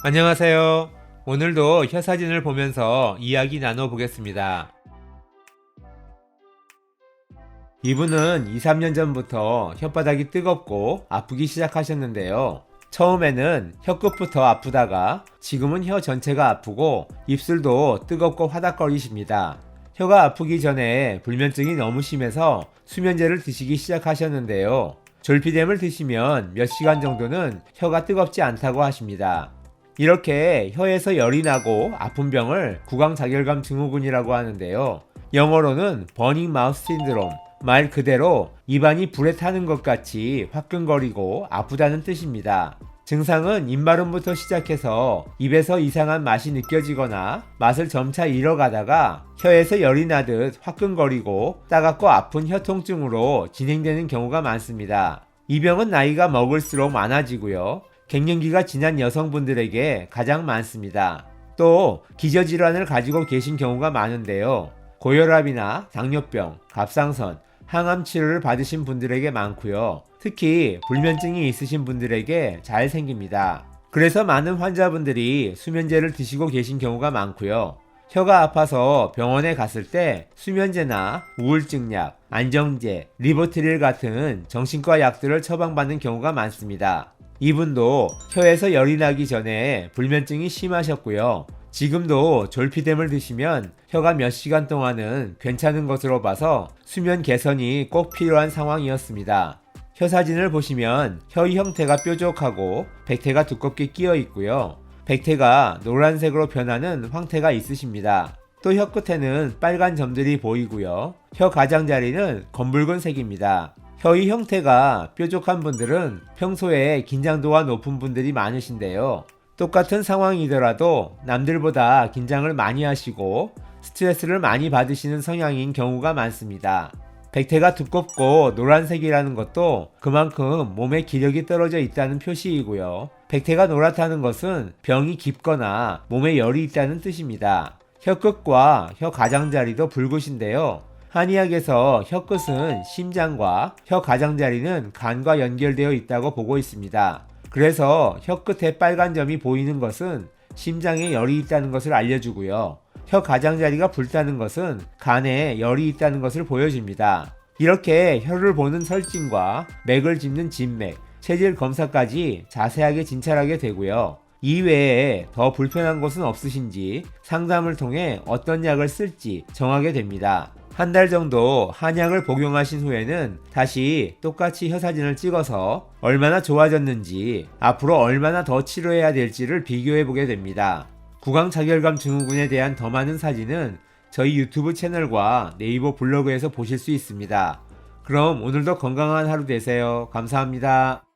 안녕하세요. 오늘도 혀 사진을 보면서 이야기 나눠보겠습니다. 이분은 2, 3년 전부터 혓바닥이 뜨겁고 아프기 시작하셨는데요. 처음에는 혀 끝부터 아프다가 지금은 혀 전체가 아프고 입술도 뜨겁고 화닥거리십니다. 혀가 아프기 전에 불면증이 너무 심해서 수면제를 드시기 시작하셨는데요. 졸피뎀을 드시면 몇 시간 정도는 혀가 뜨겁지 않다고 하십니다. 이렇게 혀에서 열이 나고 아픈 병을 구강자결감 증후군이라고 하는데요. 영어로는 버닝 마우스 신드롬. 말 그대로 입안이 불에 타는 것 같이 화끈거리고 아프다는 뜻입니다. 증상은 입마름부터 시작해서 입에서 이상한 맛이 느껴지거나 맛을 점차 잃어가다가 혀에서 열이 나듯 화끈거리고 따갑고 아픈 혀 통증으로 진행되는 경우가 많습니다. 이 병은 나이가 먹을수록 많아지고요. 갱년기가 지난 여성분들에게 가장 많습니다. 또 기저질환을 가지고 계신 경우가 많은데요. 고혈압이나 당뇨병, 갑상선, 항암 치료를 받으신 분들에게 많고요. 특히 불면증이 있으신 분들에게 잘 생깁니다. 그래서 많은 환자분들이 수면제를 드시고 계신 경우가 많고요. 혀가 아파서 병원에 갔을 때 수면제나 우울증약, 안정제, 리보트릴 같은 정신과 약들을 처방받는 경우가 많습니다. 이분도 혀에서 열이 나기 전에 불면증이 심하셨고요. 지금도 졸피뎀을 드시면 혀가 몇 시간 동안은 괜찮은 것으로 봐서 수면 개선이 꼭 필요한 상황이었습니다. 혀 사진을 보시면 혀의 형태가 뾰족하고 백태가 두껍게 끼어 있고요. 백태가 노란색으로 변하는 황태가 있으십니다. 또 혀 끝에는 빨간 점들이 보이고요. 혀 가장자리는 검붉은 색입니다. 혀의 형태가 뾰족한 분들은 평소에 긴장도가 높은 분들이 많으신데요. 똑같은 상황이더라도 남들보다 긴장을 많이 하시고 스트레스를 많이 받으시는 성향인 경우가 많습니다. 백태가 두껍고 노란색이라는 것도 그만큼 몸에 기력이 떨어져 있다는 표시이고요. 백태가 노랗다는 것은 병이 깊거나 몸에 열이 있다는 뜻입니다. 혀끝과 혀 가장자리도 붉으신데요. 한의학에서 혀끝은 심장과 혀 가장자리는 간과 연결되어 있다고 보고 있습니다. 그래서 혀끝에 빨간 점이 보이는 것은 심장에 열이 있다는 것을 알려주고요. 혀 가장자리가 붉다는 것은 간에 열이 있다는 것을 보여줍니다. 이렇게 혀를 보는 설진과 맥을 짚는 진맥, 체질 검사까지 자세하게 진찰하게 되고요. 이외에 더 불편한 것은 없으신지 상담을 통해 어떤 약을 쓸지 정하게 됩니다. 한 달 정도 한약을 복용하신 후에는 다시 똑같이 혀 사진을 찍어서 얼마나 좋아졌는지 앞으로 얼마나 더 치료해야 될지를 비교해 보게 됩니다. 구강자결감 증후군에 대한 더 많은 사진은 저희 유튜브 채널과 네이버 블로그에서 보실 수 있습니다. 그럼 오늘도 건강한 하루 되세요. 감사합니다.